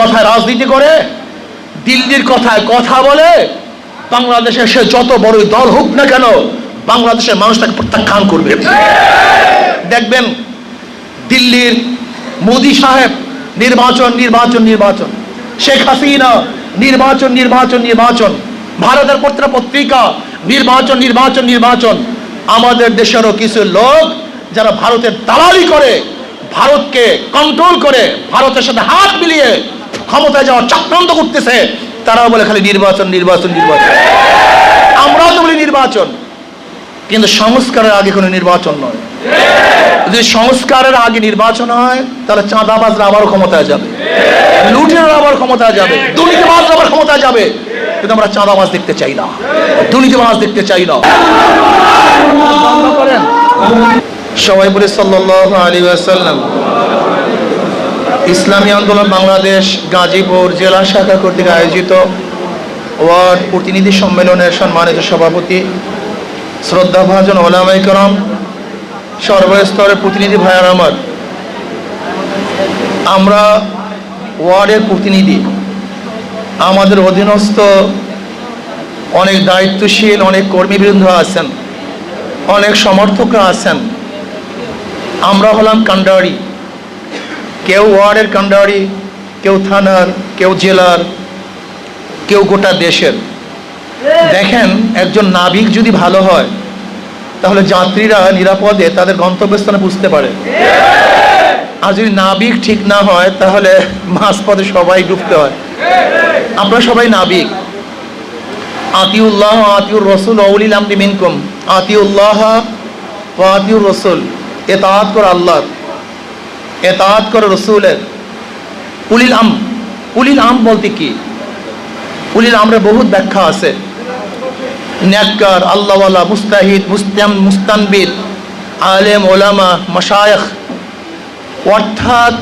কথায় রাজনীতি করে, দিল্লির কথায় কথা বলে বাংলাদেশে সে যত বড় দল হোক না কেন, বাংলাদেশের মানুষ তাকে প্রত্যাখ্যান করবে। দেখবেন দিল্লির মোদি সাহেব নির্বাচন নির্বাচন নির্বাচন। শেখ হাসিনা নির্বাচন নির্বাচন নির্বাচন। ভারতের পত্র পত্রিকা, নির্বাচন নির্বাচন নির্বাচন। আমাদের দেশেরও কিছু লোক যারা ভারতের দালালি করে, ভারতকে কন্ট্রোল করে, ভারতের সাথে হাত মিলিয়ে ক্ষমতায় যাওয়ার চক্রান্ত করতেছে, তারাও বলে খালি নির্বাচন নির্বাচন নির্বাচন। আমরাও তো বলি নির্বাচন। কিন্তু সংস্কারের আগে কোনো নির্বাচন নয়। যদি সংস্কারের আগে নির্বাচন হয়, তাহলে চাঁদাবাজরা আবারও ক্ষমতায় যাবে। লুটেরা আবার ক্ষমতায় যাবে। দুর্নীতিবাজরা আবার ক্ষমতায় যাবে। কিন্তু আমরা চাঁদাবাজ দেখতে চাই না। দুর্নীতিবাজ দেখতে চাই না। সবাই বলে সাল্লাল্লাহু আলাইহি ওয়াসাল্লাম। ইসলামী আন্দোলন বাংলাদেশ গাজীপুর জেলা শাখা কর্তৃক আয়োজিত ওয়ার্ড প্রতিনিধি সম্মেলনের সম্মানিত সভাপতি, শ্রদ্ধাভাজন ওলামাই করম, সর্বস্তরের প্রতিনিধি ভাইয়ার আমার। আমরা ওয়ার্ডের প্রতিনিধি। আমাদের অধীনস্থ অনেক দায়িত্বশীল, অনেক কর্মীবৃন্দ আছেন, অনেক সমর্থকরা আছেন। আমরা হলাম কান্ডারি। কেউ ওয়ার্ডের কান্ডারি, কেউ থানার, কেউ জেলার, কেউ গোটা দেশের। দেখেন, একজন নাবিক যদি ভালো হয়, তাহলে যাত্রীরা নিরাপদে তাদের গন্তব্যস্থানে বুঝতে পারে। আর যদি নাবিক ঠিক না হয়, তাহলে মাঝপথে সবাই ডুবতে হয়। আমরা সবাই নাবিক। আতিউল্লাহ আতিউর রসুল অউলিল আমরি মিনকুম। আতিউল্লাহ আতিউর রসুল। এতাহাত কর আল্লাহ এতাহাত করে রসুলের। উলিল আম উলিল আম বলতে কি? উলিল আমরে বহুত ব্যাখ্যা আছে। ন্যাক্কার আল্লাহওয়ালা, মুস্তাহিদ, মুস্তাম, মুস্তানবিদ, আলেম, ওলামা, মশায়খ। অর্থাৎ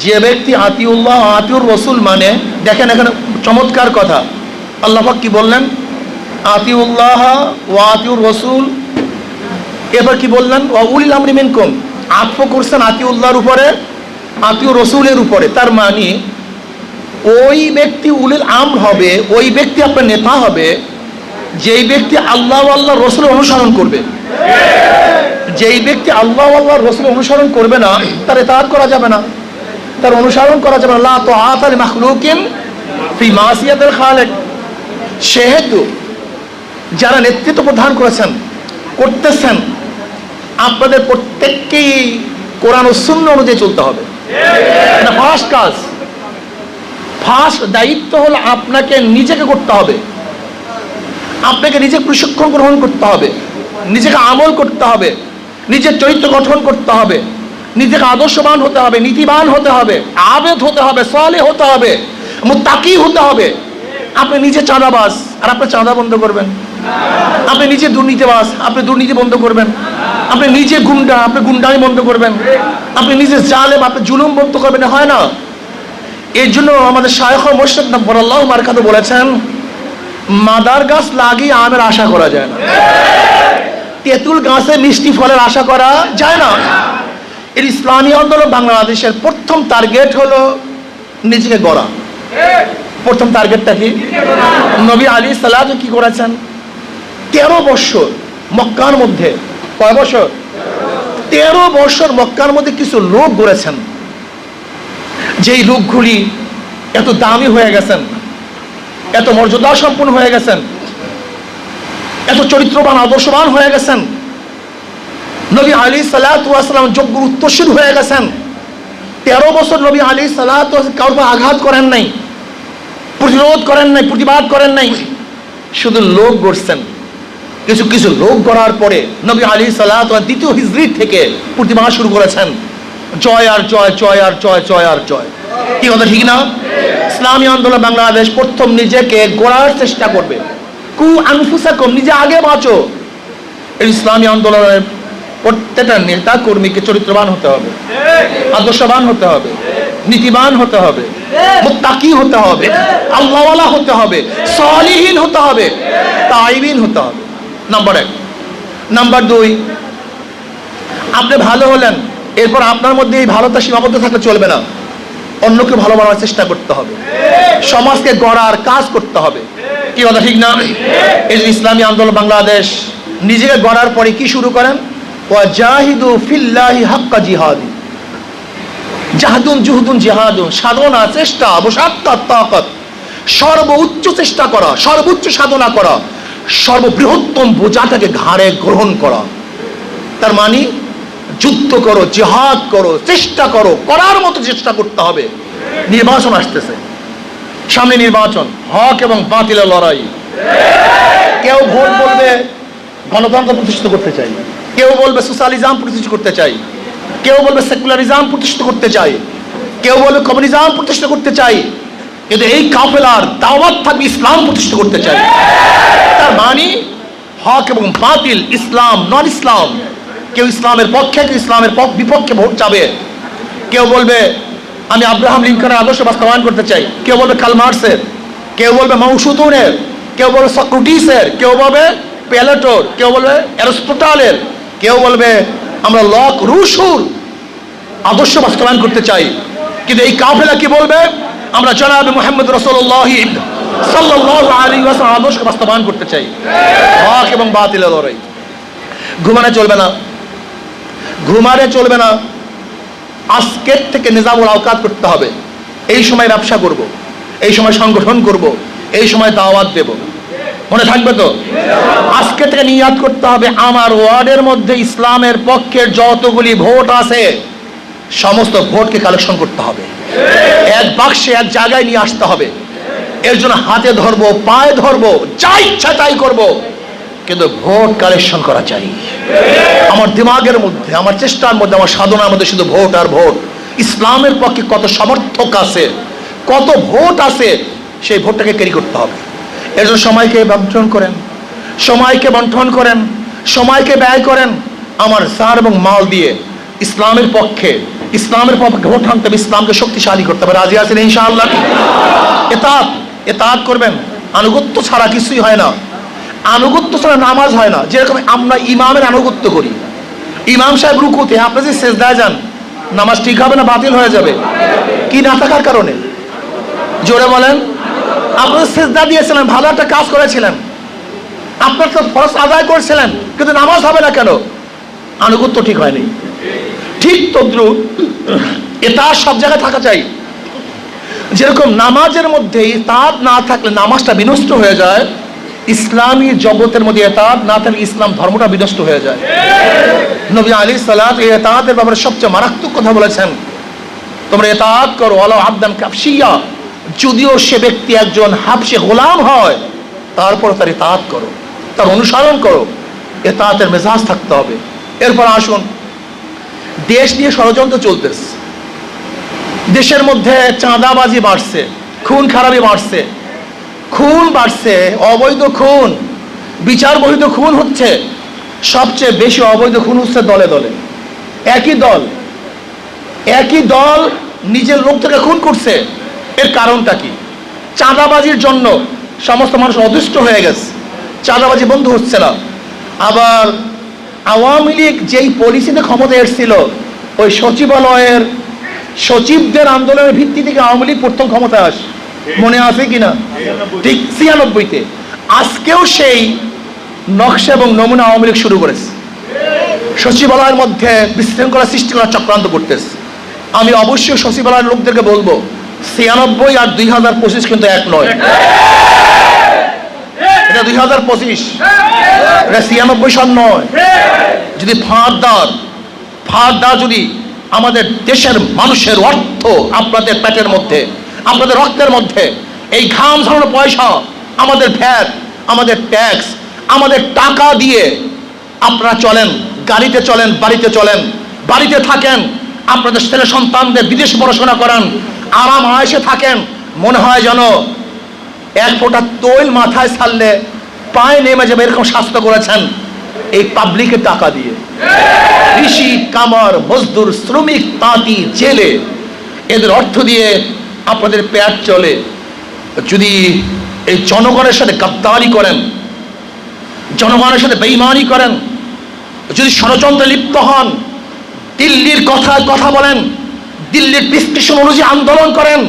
যে ব্যক্তি আতিউল্লাহ, আতিউর রসুল মানে দেখেন এখানে চমৎকার কথা। আল্লাহ কি বললেন? আতিউল্লাহ ও আতিউর রসুল। এবার কি বললেন? ও উলিল আমরি মিনকুম। আত্ম করছেন আতিউল্লাহর উপরে, আতিউ রসুলের উপরে। তার মানে ওই ব্যক্তি উলিল আম হবে, ওই ব্যক্তি আপনার নেতা হবে, যেই ব্যক্তি আল্লাহ আল্লাহ রসুল অনুসরণ করবে। যেই ব্যক্তি আল্লাহ আল্লাহ রসুল অনুসরণ করবে না, তার এতাহাত করা যাবে না। তার অনুসরণ করা যাবে না। তো আতাল মাখলুকিন ফি মাসিয়াতের খালেক। সেহেতু যারা নেতৃত্ব প্রদান করেছেন, করতেছেন আপনাদের প্রত্যেককেই কোরআন ও শূন্য অনুযায়ী চলতে হবে। এটা ফার্স্ট কাজ। ফার্স্ট দায়িত্ব হলো আপনাকে নিজেকে করতে হবে। আপনাকে নিজে প্রশিক্ষণ গ্রহণ করতে হবে। নিজেকে আমল করতে হবে। নিজের চরিত্র গঠন করতে হবে। নিজেকে আদর্শবান হতে হবে, নীতিবান হতে হবে, আবেদ হতে হবে সলে হতে হবে, মুত্তাকি হতে হবে। আপনি নিজে চাঁদাবাস আর আপনি চাঁদা বন্ধ করবেন। আপনি নিজে দুর্নীতিবাজ, আপনি দুর্নীতি বন্ধ করবেন। আপনি নিজে গুন্ডা, আপনি গুন্ডামি বন্ধ করবেন। আপনি নিজে জালেম, আপনি জুলুম বন্ধ করবেন হয় না। এর জন্য আমাদের শায়খ মোর্শেদ নব্বর আল্লাহ মার্কাতে বলেছেন, মাদার গাছ লাগিয়ে আমের আশা করা যায় না। তেঁতুল গাছে মিষ্টি ফলের আশা করা যায় না। এর ইসলামী আন্দোলন বাংলাদেশের প্রথম টার্গেট হলো নিজেকে গড়া। প্রথম টার্গেটটা কি? নবী আলী সালাদ কি করেছেন? তেরো বৎসর মক্কার মধ্যে। কয় বছর তেরো বছর মক্কার মধ্যে কিছু লোক গড়েছেন যেই লোকগুলি এত দামি হয়ে গেছেন, এত মর্যাদা সম্পন্ন হয়ে গেছেন, এত চরিত্রবান, আদর্শবান হয়ে গেছেন, নবী আলী সালাতাম যোগ্য উত্তরশীল হয়ে গেছেন। তেরো বছর নবী আলী সালাত কারোর আঘাত করেন নাই, প্রতিরোধ করেন নাই, প্রতিবাদ করেন নাই, শুধু লোক গড়ছেন কিছু কিছু লোক গড়ার পরে নবী আলী সালাত দ্বিতীয় হিজরি থেকে প্রতিবাদ শুরু করেছেন। জয় আর জয় জয় আর জয় জয় আর জয়। কি কথা, ঠিক না? ইসলামী আন্দোলন বাংলাদেশ প্রথম নিজেকে গড়ার চেষ্টা করবে। কু আনফুসাকম, নিজে আগে বাঁচো। ইসলামী আন্দোলনের প্রত্যেকটা নেতা কর্মীকে চরিত্রবান হতে হবে। আদর্শবান হতে হবে। নীতিবান হতে হবে। মুত্তাকি হতে হবে। আল্লাহওয়ালা হতে হবে। সলিহীন হতে হবে। তাইবিন হতে হবে। নাম্বার এক। নাম্বার দুই, আপনি ভালো হলেন, এরপর আপনার মধ্যে এই ভালোটা সীমাবদ্ধ থাকলে চলবে না। অন্যকে ভালো বানার চেষ্টা করতে হবে। সমাজকে গড়ার কাজ করতে হবে। কি কথা, ঠিক না? এই ইসলামী আন্দোলন বাংলাদেশ, নিজেকে গড়ার পরে কি শুরু করেন? ওয়াজাহিদু ফিল্লাহি হাক্কা জিহাদি। জাহাদুন জুহুদুন জিহাদুন, সাধনা, চেষ্টা অবসাত্তার তাকত। সর্বোচ্চ চেষ্টা করা, সর্বোচ্চ সাধনা করা। সর্ববৃহত্তম বোঝাটাকে ঘাড়ে গ্রহণ করা। তার মানে যুদ্ধ করো, জিহাদ করো, চেষ্টা করো, করার মতো চেষ্টা করতে হবে। নির্বাচন আসতেছে। সামনে নির্বাচন, হক এবং বাতিলের লড়াই। কেউ ভোট বলবে, গণতন্ত্র প্রতিষ্ঠিত করতে চাই। কেউ বলবে, সোশ্যালিজম প্রতিষ্ঠিত করতে চাই। কেউ বলবে, সেকুলারিজম প্রতিষ্ঠিত করতে চাই। কেউ বলবে, কমিউনিজম প্রতিষ্ঠা করতে চাই। কিন্তু এই কাফেলার দাওয়াত থাকবে ইসলাম প্রতিষ্ঠা করতে চাই। তার মানে হক এবং বাতিল, ইসলাম নন ইসলাম কেউ ইসলামের পক্ষে, কেউ ইসলামের পক্ষ- বিপক্ষে ভোট যাবে কেউ বলবে, আমি আব্রাহাম লিঙ্কনের আদর্শ বাস্তবায়ন করতে চাই। কেউ বলবে কালমার্সের কেউ বলবে মৌসুতুনের কেউ বলবে, সক্রুটিসের। কেউ বলবে, প্যালেটোর। কেউ বলবে, অ্যারিস্টোটালের। কেউ বলবে, আমরা লক রুশুর আদর্শ বাস্তবায়ন করতে চাই। কিন্তু এই কাফেলা কি বলবে? আমরা জনাব মোহাম্মদ রসল্লাহ সাল্লাহ আলী ওয়াসাল্লাম আদর্শ বাস্তবায়ন করতে চাই। হক এবং বাতিলের লড়াই। ঘুমানো চলবে না। ঘুমারে চলবে না। আজকের থেকে নিজামুল আওকাত করতে হবে। এই সময় ব্যবসা করব। এই সময় সংগঠন করব। এই সময় দাওয়াত দেব। মনে থাকবে তো? আজকে থেকে নিয়াদ করতে হবে। আমার ওয়ার্ডের মধ্যে ইসলামের পক্ষের যতগুলি ভোট আছে, সমস্ত ভোটকে কালেকশন করতে হবে। এক বাক্সে এক জায়গায় নিয়ে আসতে হবে। এর জন্য হাতে ধরবো, পায়ে ধরবো, যা ইচ্ছা তাই করব। কিন্তু ভোট কালেকশন করা চাই। আমার দিমাগের মধ্যে, আমার চেষ্টার মধ্যে, আমার সাধনার মধ্যে শুধু ভোট আর ভোট। ইসলামের পক্ষে কত সমর্থক আছে, কত ভোট আছে, সেই ভোটটাকে ক্যারি করতে হবে। এর জন্য সময়কে বন্টন করেন, সময়কে বন্টন করেন, সময়কে ব্যয় করেন। আমার সার এবং মাল দিয়ে ইসলামের পক্ষে ইসলামের পক্ষে ভোট আনতে হবে, ইসলামকে শক্তিশালী করতে হবে। রাজি আছেন ইনশাআল্লাহ? এতাত এতাত করবেন। আনুগত্য ছাড়া কিছুই হয় না। আনুগত্য ছাড়া নামাজ হয় না। যেরকম আমরা ইমামের আনুগত্য করি। ইমাম সাহেব রুকুতে, আপনি যে সেজদায় যান, নামাজ ঠিক হবে না বাতিল হয়ে যাবে? কি না থাকার কারণে? জোরে বলেন। আপনার সেজদা দিয়েছিলেন, ভালো একটা কাজ করেছিলেন। আপনার তো ফরস আদায় করেছিলেন, কিন্তু নামাজ হবে না কেন? আনুগত্য ঠিক হয়নি। ঠিক তদ্রুপ এটা সব জায়গায় থাকা চাই। যেরকম নামাজের মধ্যে তার না থাকলে নামাজটা বিনষ্ট হয়ে যায়, ইসলামী জগতের মধ্যে এতাত না থাকলে ইসলাম ধর্মটা বিনষ্ট হয়ে যায়। নবী আলী সালাত এই এতাতের ব্যাপারে সবচেয়ে মারাত্মক কথা বলেছেন। তোমরা এতাত করো, আলা আবদান কাপসিয়া যদিও সে ব্যক্তি একজন হাফসে গোলাম হয় তারপর তার এতাত করো, তার অনুসরণ করো এতাতের মেজাজ থাকতে হবে। এরপর আসুন দেশ নিয়ে ষড়যন্ত্র চলতেছে। দেশের মধ্যে চাঁদাবাজি বাড়ছে, খুন খারাপি বাড়ছে, খুন বাড়ছে, অবৈধ খুন বিচার বহিত খুন হচ্ছে, সবচেয়ে বেশি অবৈধ খুন হচ্ছে দলে দলে। একই দল একই দল নিজের লোক থেকে খুন করছে। এর কারণটা কি? চাঁদাবাজির জন্য সমস্ত মানুষ অদৃষ্ট হয়ে গেছে। চাঁদাবাজি বন্ধ হচ্ছে না। আবার আওয়ামী লীগ যেই পলিসিতে ক্ষমতা এসেছিল, ওই সচিবালয়ের সচিবদের আন্দোলনের ভিত্তি থেকে আওয়ামী লীগ প্রথম ক্ষমতায় আসে মনে আছে কিনা? ঠিক ছিয়ানব্বইতে। আজকেও সেই নকশা এবং নমুনা আওয়ামী লীগ শুরু করেছে। সচিবালয়ের মধ্যে বিশৃঙ্খলা সৃষ্টি করার চক্রান্ত করতেছে। আমি অবশ্যই সচিবালয়ের লোকদেরকে বলব, ছিয়ানব্বই আর দুই হাজার পঁচিশ কিন্তু এক নয়। এটা দুই হাজার পঁচিশ। এটা ছিয়ানব্বই সন নয়। যদি ফাঁদদার ফাঁদদার যদি আমাদের দেশের মানুষের অর্থ আপনাদের পেটের মধ্যে, আপনাদের রক্তের মধ্যে, এই ঘাম ঝরানো পয়সা, আমাদের ভ্যাট, আমাদের ট্যাক্স, আমাদের টাকা দিয়ে আপনারা চলেন, গাড়িতে চলেন, বাড়িতে চলেন, বাড়িতে থাকেন, আপনাদের ছেলে সন্তানদের বিদেশে পড়াশোনা করান, আরাম আয়েসে থাকেন, মনে হয় যেন এক ফোঁটা তৈল মাথায় ছাড়লে পায়ে নেমে যাবে, এরকম স্বাস্থ্য করেছেন এই পাবলিকের টাকা দিয়ে। কৃষি কামার, মজদুর, শ্রমিক, তাঁতি, জেলে, এদের অর্থ দিয়ে আপনাদের পেট চলে। যদি এই জনগণের সাথে গাদ্দারি করেন, জনগণের সাথে বেইমানি করেন, যদি ষড়যন্ত্রে লিপ্ত হন, দিল্লির কথায় কথা বলেন, দিল্লির প্রেসক্রিপশন অনুযায়ী আন্দোলন করেন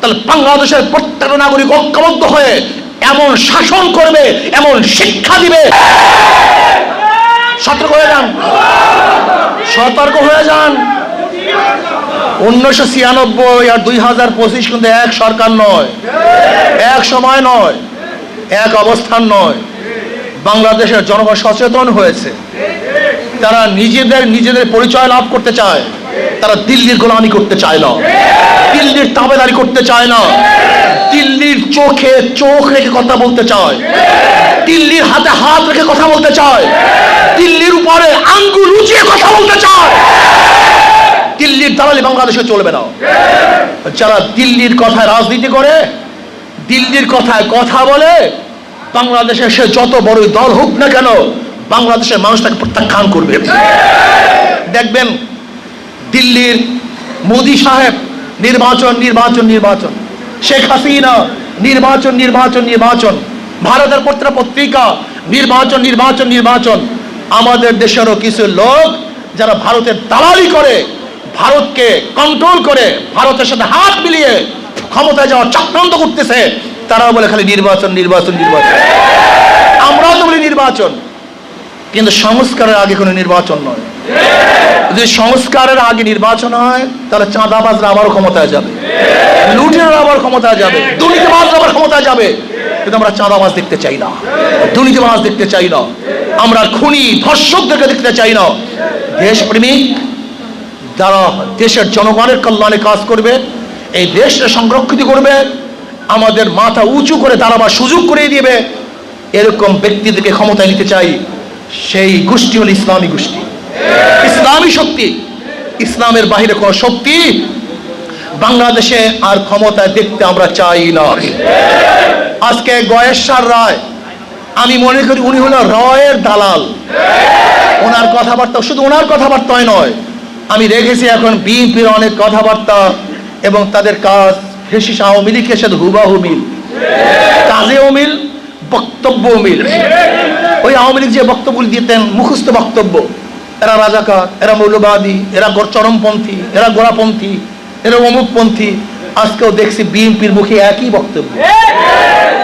তাহলে বাংলাদেশের প্রত্যেক নাগরিক ঐক্যবদ্ধ হয়ে এমন শাসন করবে, এমন শিক্ষা দিবে। সতর্ক হয়ে যান। সতর্ক হয়ে যান। উনিশশো ছিয়ানব্বই আর দুই হাজার পঁচিশ কিন্তু এক সরকার নয়, এক সময় নয়, এক অবস্থান নয়। বাংলাদেশের জনগণ সচেতন হয়েছে। তারা নিজেদের নিজেদের পরিচয় লাভ করতে চায়। তারা দিল্লির গোলামি করতে চায় না। দিল্লির তাবেদারি করতে চায় না। দিল্লির চোখে চোখ রেখে কথা বলতে চায়। দিল্লির হাতে হাত রেখে কথা বলতে চায়। দিল্লির উপরে আঙ্গুল উঁচিয়ে কথা বলতে চায়। দিল্লির দালালি বাংলাদেশে চলবে না। যারা দিল্লির কথায় রাজনীতি করে, দিল্লির কথায় কথা বলে, বাংলাদেশে সে যত বড়ই দল হোক না কেন, বাংলাদেশের মানুষ তাকে প্রত্যাখ্যান করবে। দেখবেন দিল্লির মোদি সাহেব নির্বাচন নির্বাচন নির্বাচন। শেখ হাসিনা, নির্বাচন নির্বাচন নির্বাচন। ভারতের পত্র পত্রিকা, নির্বাচন নির্বাচন নির্বাচন। আমাদের দেশেরও কিছু লোক যারা ভারতের দালালি করে, ভারতকে কন্ট্রোল করে, ভারতের সাথে হাত মিলিয়ে ক্ষমতায় যাওয়ার চক্রান্ত করতেছে, তারাও বলে খালি নির্বাচন নির্বাচন নির্বাচন। আমরাও তো বলি নির্বাচন, কিন্তু সংস্কারের আগে কোনো নির্বাচন নয়। যদি সংস্কারের আগে নির্বাচন হয়, তাহলে চাঁদাবাজরা আবারও ক্ষমতায় যাবে। লুটেরা আবার ক্ষমতায় যাবে। দুর্নীতিবাজরা আবার ক্ষমতায় যাবে। কিন্তু আমরা চাঁদাবাজ দেখতে চাই না। দুর্নীতিবাজ দেখতে চাই না। আমরা খুনি, ধর্ষকদেরকে দেখতে চাই না। দেশপ্রেমিক যারা দেশের জনগণের কল্যাণে কাজ করবে, এই দেশকে সংরক্ষিত করবে, আমাদের মাথা উঁচু করে দাঁড়াবার সুযোগ করে দিবে। এরকম ব্যক্তিদেরকে ক্ষমতায় নিতে চাই সেই গোষ্ঠী হল ইসলামী গোষ্ঠী। ইসলামী শক্তি, ইসলামের বাহিরে কোনো শক্তি বাংলাদেশে আর ক্ষমতায় দেখতে আমরা চাই না। আজকে গয়েশ্বর রায়, আমি মনে করি উনি হলো রয়ের দালাল। ওনার কথাবার্তা শুধু ওনার কথাবার্তায় নয়, আমি রেখেছি এখন বিএনপির অনেক কথাবার্তা এবং তাদের কাজ ফেসিস আওয়ামী লীগের সাথে হুবাহু মিল। কাজেও মিল বক্তব্য মিল। ওই আওয়ামী লীগ যে বক্তব্য দিতেন, মুখস্থ বক্তব্য এরা রাজাকার, এরা মৌলবাদী, এরা চরমপন্থী, এরা গোড়াপন্থী, এরা অমুকপন্থী। আজকেও দেখছি বিএনপির মুখে একই বক্তব্য।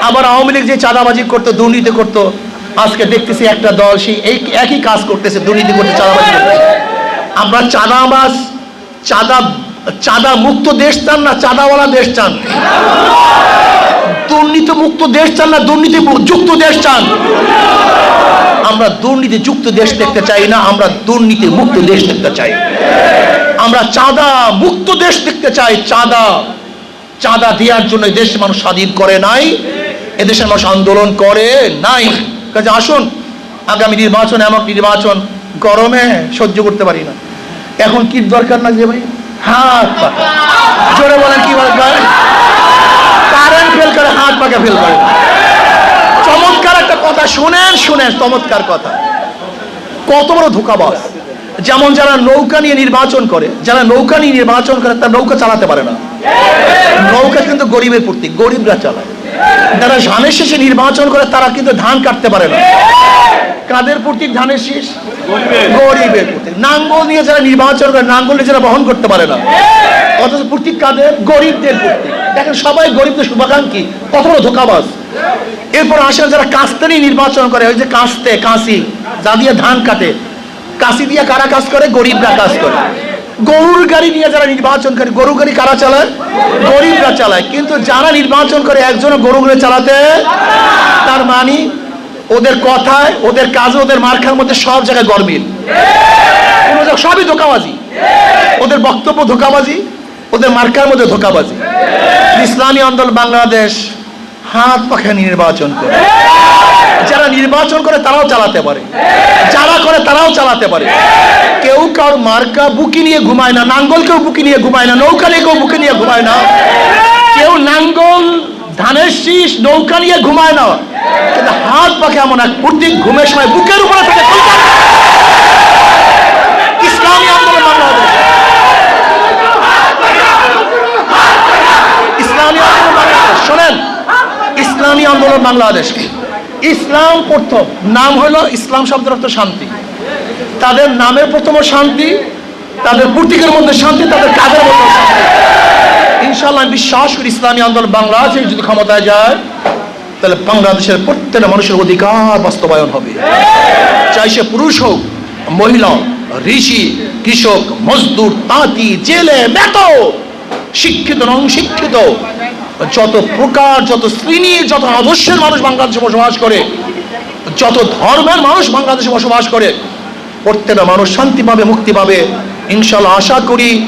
আবার আওয়ামী লীগ যে চাঁদাবাজি করতো, দুর্নীতি করতো, আজকে দেখতেছি একটা দল সেই এই একই কাজ করতেছে, দুর্নীতি করতে, চাঁদাবাজি করতে। আমরা চাঁদাবাজ, চাঁদা চাঁদা মুক্ত দেশ চান না, চাঁদাওয়ালা দেশ চান? দুর্নীতি মুক্ত দেশ চান না দুর্নীতি যুক্ত দেশ চান? আমরা দুর্নীতি যুক্ত দেশ দেখতে চাই না, আমরা দুর্নীতি মুক্ত দেশ দেখতে চাই। আমরা চাঁদা মুক্ত দেশ দেখতে চাই, চাঁদা চাঁদা দেওয়ার জন্য দেশের মানুষ স্বাধীন করে নাই এদেশের মানুষ আন্দোলন করে নাই। কাজে আসুন, আগামী নির্বাচন, এমন নির্বাচন গরমে সহ্য করতে পারি না। এখন কি দরকার না যে ভাই? হাত জোরে বলেন কি দরকার। ফেল করে হাত পাকা ফেল করে। চমৎকার একটা কথা শুনেন শুনেন চমৎকার কথা। কত বড় ধোকাবাজ। যেমন যারা নৌকা নিয়ে নির্বাচন করে যারা নৌকা নিয়ে নির্বাচন করে তারা নৌকা চালাতে পারে না। নৌকা কিন্তু গরিবের প্রতীক গরিবরা চালায়। যারা ধানের শেষে নির্বাচন করে তারা কিন্তু ধান কাটতে পারে না। কাদের প্রতীক ধানের শীষ? গরিবের। প্রতীক। নাঙ্গল নিয়ে যারা নির্বাচন করে নাঙ্গল নিয়ে যারা বহন করতে পারে না। অথচ প্রতীক কাদের? গরিবদের প্রতীক। দেখেন সবাই গরিবদের শুভাকাঙ্ক্ষী। কত বড় ধোকাবাজ। এরপর আসেন যারা কাস্তে নিয়ে নির্বাচন করে, ওই যে কাস্তে, কাশি, যা দিয়ে ধান কাটে। কাশি দিয়ে কারা কাজ করে? গরিবরা কাজ করে। গরুর গাড়ি নিয়ে যারা নির্বাচন করে, গরু গাড়ি কারা চালায়? গরিবরা চালায়। কিন্তু যারা নির্বাচন করে, একজনও গরু গাড়ি চালাতে তার মানে ওদের কথায়, ওদের কাজে, ওদের মার্খার মধ্যে সব জায়গায় গরমিল। সবই ধোকাবাজি। ওদের বক্তব্য ধোকাবাজি। ওদের মার্কার মধ্যে ধোকাবাজি। ইসলামী আন্দোলন বাংলাদেশ হাত পাখা নির্বাচন করে। যারা নির্বাচন করে তারাও চালাতে পারে। যারা করে তারাও চালাতে পারে। কেউ কার মার্কা বুকি নিয়ে ঘুমায় না, নাঙ্গল কেউ বুকি নিয়ে ঘুমায় না, নৌকা নিয়ে কেউ বুকি নিয়ে ঘুমায় না। কেউ নাঙ্গল, ধানের শীষ, নৌকা নিয়ে ঘুমায় না। কিন্তু হাত পাখে এমন এক প্রতীক ঘুমের সময় বুকের উপরে থাকে ইসলামী আন্দোলন বাংলাদেশ ইসলামী আন্দোলন বাংলাদেশ শোনেন, ইসলামী আন্দোলন বাংলাদেশ ইসলাম প্রথম, নাম হলো ইসলাম শব্দের অর্থ শান্তি। তাদের নামের প্রথম শান্তি, তাদের প্রতীকের মধ্যে শান্তি, তাদের কাজের মধ্যে শান্তি। ইনশাআল্লাহ আমি বিশ্বাস করি ইসলামী আন্দোলন বাংলাদেশে যদি ক্ষমতায় যায়, তাহলে বাংলাদেশের প্রত্যেকটা মানুষের অধিকার বাস্তবায়ন হবে। চাই সে পুরুষ হোক, মহিলা, ঋষি, কৃষক, মজদুর, তাঁতি, জেলে মেত শিক্ষিত, নং শিক্ষিত যত প্রকার, যত শ্রেণির যত আদর্শের মানুষ বাংলাদেশে বসবাস করে, যত ধর্মের মানুষ বাংলাদেশে বসবাস করে, প্রত্যেকটা মানুষ শান্তি পাবে, মুক্তি পাবে। ইনশাল্লাহ আশা করি